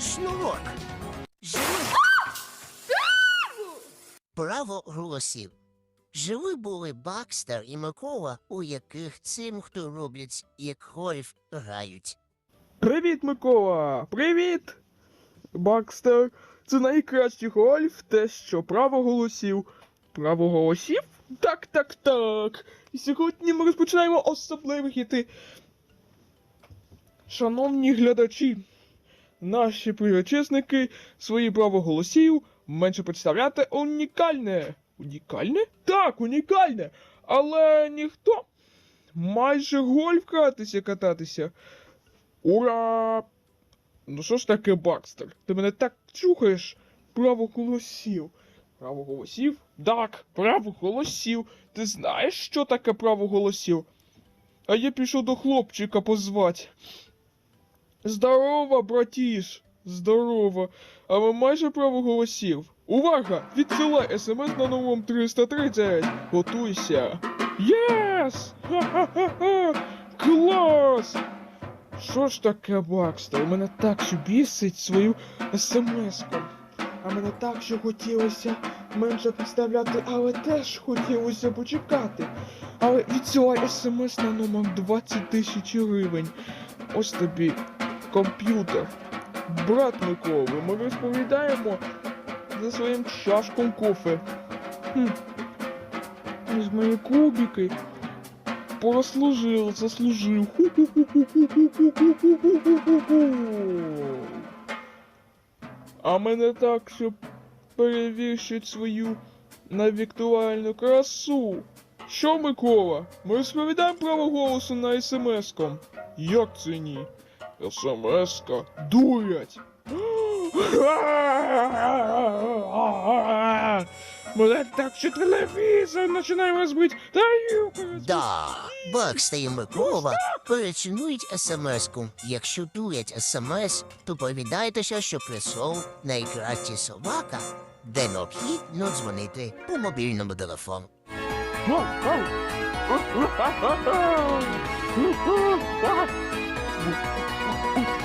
шнурок. Жили... Право голосів. Жили були Бакстер і Микола, у яких цим, хто роблять, як гольф, грають. Привіт, Микола! Привіт! Бакстер, це найкращий гольф, те, що право голосів. Право голосів? Так, так, так. І сьогодні ми розпочинаємо особливі хіти. Шановні глядачі, наші приречисники свої право голосів менше представляти унікальне. Унікальне? Так, унікальне. Але ніхто майже гольф гратися кататися. Ура! Ну що ж таке, Бакстер? Ти мене так чухаєш? Право голосів. Право голосів? Так, право голосів. Ти знаєш, що таке право голосів? А я пішов до хлопчика позвать. Здорово, братіш! Здорово. А ви майже право голосів. Увага! Відсилай смс на новому 330. Готуйся. Єс! Ха-ха-ха-ха! Клас! Що ж таке, Бакстер? Мене так що бісить свою смс-ку. А мене так що хотілося менше представляти, але теж хотілося почекати. Але відсилай смс на номер 20 тисяч гривень. Ось тобі комп'ютер. Брат Миколи, ми розповідаємо за своїм чашком кофе. Хм. З мої кубики прослужив, заслужив. А мене так, щоб перевіршить свою навіктуальну красу. Що, Микола? Ми розповідаємо право голосу на смс-ком. Як це ні? СМС-ка дурять. Мене так що телевізор починає розбити. Та юка Да, Бакстер і Микола перечинують смс-ку. Якщо дурять смс, то повідайтеся, що прийшов найкращий собака, де необхідно дзвонити по мобільному телефону. 哎，